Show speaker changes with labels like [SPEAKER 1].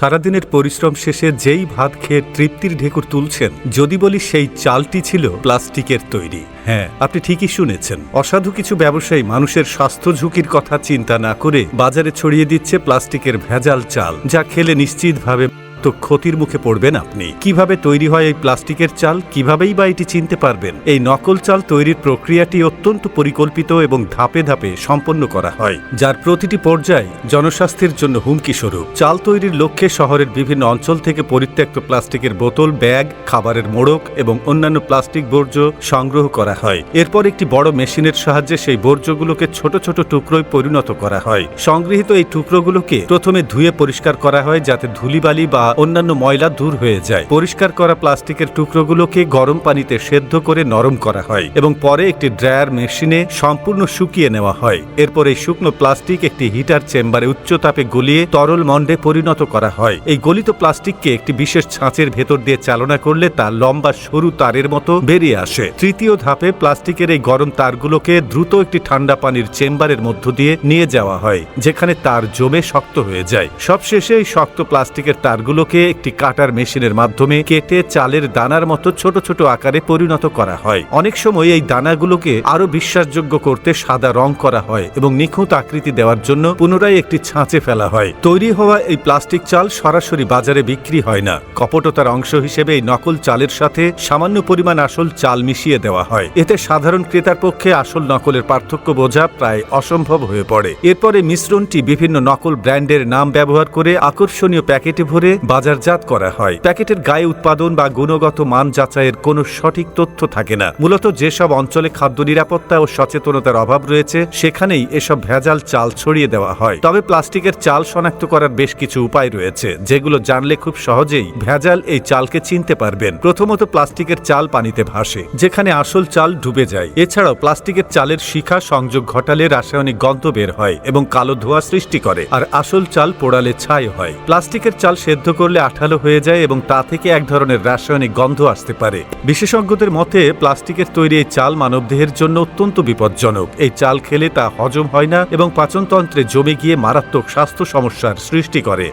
[SPEAKER 1] সারাদিনের পরিশ্রম শেষে যেই ভাত খেয়ে তৃপ্তির ঢেকুর তুলছেন, যদি বলি সেই চালটি ছিল প্লাস্টিকের তৈরি। হ্যাঁ আপনি ঠিকই শুনেছেন। অসাধু কিছু ব্যবসায়ী মানুষের স্বাস্থ্য ঝুঁকির কথা চিন্তা না করে বাজারে ছড়িয়ে দিচ্ছে প্লাস্টিকের ভেজাল চাল, যা খেলে নিশ্চিতভাবে তো ক্ষতির মুখে পড়বেন আপনি। কীভাবে তৈরি হয় এই প্লাস্টিকের চাল? কিভাবেই বা এটি চিনতে পারবেন? এই নকল চাল তৈরির প্রক্রিয়াটি অত্যন্ত পরিকল্পিত এবং ধাপে ধাপে সম্পন্ন করা হয়, যার প্রতিটি পর্যায় জনস্বাস্থ্যের জন্য হুমকি স্বরূপ। চাল তৈরির লক্ষ্যে শহরের বিভিন্ন অঞ্চল থেকে পরিত্যক্ত প্লাস্টিকের বোতল, ব্যাগ, খাবারের মোড়ক এবং অন্যান্য প্লাস্টিক বর্জ্য সংগ্রহ করা হয়। এরপর একটি বড় মেশিনের সাহায্যে সেই বর্জ্যগুলোকে ছোট ছোট টুকরোয় পরিণত করা হয়। সংগৃহীত এই টুকরোগুলোকে প্রথমে ধুয়ে পরিষ্কার করা হয়, যাতে ধুলিবালি বা অন্যান্য ময়লা দূর হয়ে যায়। পরিষ্কার করা প্লাস্টিকের টুকরোগুলোকে গরম পানিতে সেদ্ধ করে নরম করা হয় এবং পরে একটি ড্রায়ার মেশিনে সম্পূর্ণ শুকিয়ে নেওয়া হয়। এরপর এই শুকনো প্লাস্টিক একটি হিটার চেম্বারে উচ্চ তাপে গলিয়ে তরল মন্ডে পরিণত করা হয়। এই গলিত প্লাস্টিককে একটি বিশেষ ছাঁচের ভেতর দিয়ে চালনা করলে তা লম্বা সরু তারের মতো বেরিয়ে আসে। তৃতীয় ধাপে প্লাস্টিকের এই গরম তারগুলোকে দ্রুত একটি ঠান্ডা পানির চেম্বারের মধ্য দিয়ে নিয়ে যাওয়া হয়, যেখানে তার জমে শক্ত হয়ে যায়। সবশেষে এই শক্ত প্লাস্টিকের তারগুলোকে একটি কাটার মেশিনের মাধ্যমে কেটে চালের দানার মতো ছোট ছোট আকারে পরিণত করা হয়। অনেক সময় এই দানাগুলোকে আরও বিশ্বাসযোগ্য করতে সাদা রং করা হয় এবং নিখুঁত আকৃতি দেওয়ার জন্য পুনরায় একটি ছাঁচে ফেলা হয়। তৈরি হওয়া এই প্লাস্টিক চাল সরাসরি বাজারে বিক্রি হয় না। কপটতার অংশ হিসেবে এই নকল চালের সাথে সামান্য পরিমাণ আসল চাল মিশিয়ে দেওয়া হয়। এতে সাধারণ ক্রেতার পক্ষে আসল নকলের পার্থক্য বোঝা প্রায় অসম্ভব হয়ে পড়ে। এরপরে মিশ্রণটি বিভিন্ন নকল ব্র্যান্ডের নাম ব্যবহার করে আকর্ষণীয় প্যাকেটে ভরে বাজারজাত করা হয়। প্যাকেটের গায়ে উৎপাদন বা গুণগত মান যাচাইয়ের কোনো সঠিক তথ্য থাকে না। মূলত যেসব অঞ্চলে খাদ্য নিরাপত্তা ও সচেতনতার অভাব রয়েছে, সেখানেই এসব ভেজাল চাল ছড়িয়ে দেওয়া হয়। তবে প্লাস্টিকের চাল শনাক্ত করার বেশ কিছু উপায় রয়েছে, যেগুলো জানলে খুব সহজেই ভেজাল এই চালকে চিনতে পারবেন। প্রথমত প্লাস্টিকের চাল পানিতে ভাসে, যেখানে আসল চাল ডুবে যায়। এছাড়াও প্লাস্টিকের চালের শিখা সংযোগ ঘটালে রাসায়নিক গন্ধ বের হয় এবং কালো ধোঁয়া সৃষ্টি করে, আর আসল চাল পোড়ালে ছাই হয়। প্লাস্টিকের চাল সেদ্ধ করলে আঠালো হয়ে যায় এবং তা থেকে এক ধরনের রাসায়নিক গন্ধ আসতে পারে। বিশেষজ্ঞদের মতে, প্লাস্টিকের তৈরি এই চাল মানবদেহের জন্য অত্যন্ত বিপজ্জনক। এই চাল খেলে তা হজম হয় না এবং পাচনতন্ত্রে জমে গিয়ে মারাত্মক স্বাস্থ্য সমস্যার সৃষ্টি করে।